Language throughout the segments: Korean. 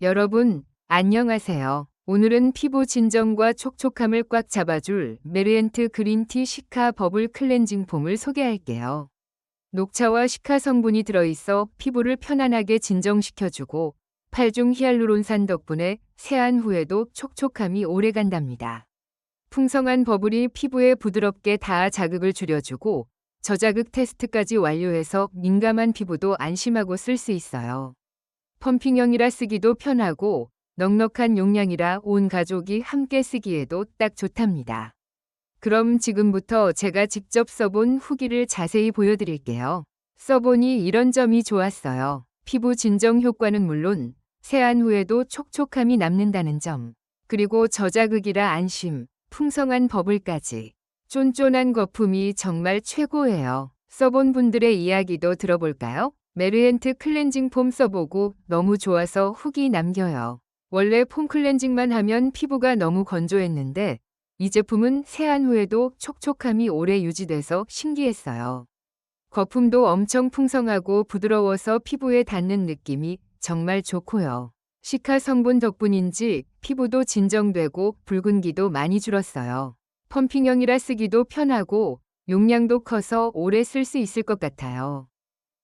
여러분, 안녕하세요. 오늘은 피부 진정과 촉촉함을 꽉 잡아줄 메르엔트 그린티 시카 버블 클렌징 폼을 소개할게요. 녹차와 시카 성분이 들어있어 피부를 편안하게 진정시켜주고 팔중 히알루론산 덕분에 세안 후에도 촉촉함이 오래 간답니다. 풍성한 버블이 피부에 부드럽게 닿아 자극을 줄여주고 저자극 테스트까지 완료해서 민감한 피부도 안심하고 쓸 수 있어요. 펌핑형이라 쓰기도 편하고 넉넉한 용량이라 온 가족이 함께 쓰기에도 딱 좋답니다. 그럼 지금부터 제가 직접 써본 후기를 자세히 보여드릴게요. 써보니 이런 점이 좋았어요. 피부 진정 효과는 물론 세안 후에도 촉촉함이 남는다는 점, 그리고 저자극이라 안심, 풍성한 버블까지. 쫀쫀한 거품이 정말 최고예요. 써본 분들의 이야기도 들어볼까요? 메르엔트 클렌징 폼 써보고 너무 좋아서 후기 남겨요. 원래 폼 클렌징만 하면 피부가 너무 건조했는데 이 제품은 세안 후에도 촉촉함이 오래 유지돼서 신기했어요. 거품도 엄청 풍성하고 부드러워서 피부에 닿는 느낌이 정말 좋고요. 시카 성분 덕분인지 피부도 진정되고 붉은기도 많이 줄었어요. 펌핑형이라 쓰기도 편하고 용량도 커서 오래 쓸 수 있을 것 같아요.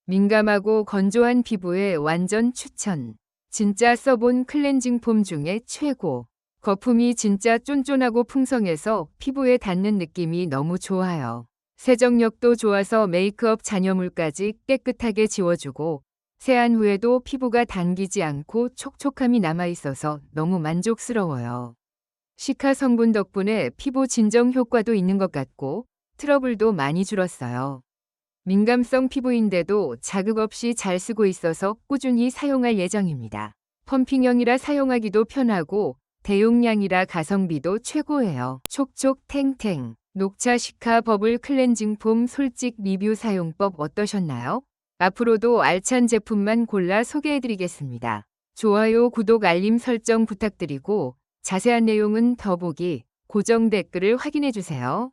민감하고 건조한 피부에 완전 추천. 진짜 써본 클렌징 폼 중에 최고. 거품이 진짜 쫀쫀하고 풍성해서 피부에 닿는 느낌이 너무 좋아요. 세정력도 좋아서 메이크업 잔여물까지 깨끗하게 지워주고 세안 후에도 피부가 당기지 않고 촉촉함이 남아있어서 너무 만족스러워요. 시카 성분 덕분에 피부 진정 효과도 있는 것 같고 트러블도 많이 줄었어요. 민감성 피부인데도 자극 없이 잘 쓰고 있어서 꾸준히 사용할 예정입니다. 펌핑형이라 사용하기도 편하고 대용량이라 가성비도 최고예요. 촉촉 탱탱 녹차 시카 버블 클렌징 폼 솔직 리뷰 사용법 어떠셨나요? 앞으로도 알찬 제품만 골라 소개해드리겠습니다. 좋아요, 구독, 알림 설정 부탁드리고 자세한 내용은 더보기, 고정 댓글을 확인해주세요.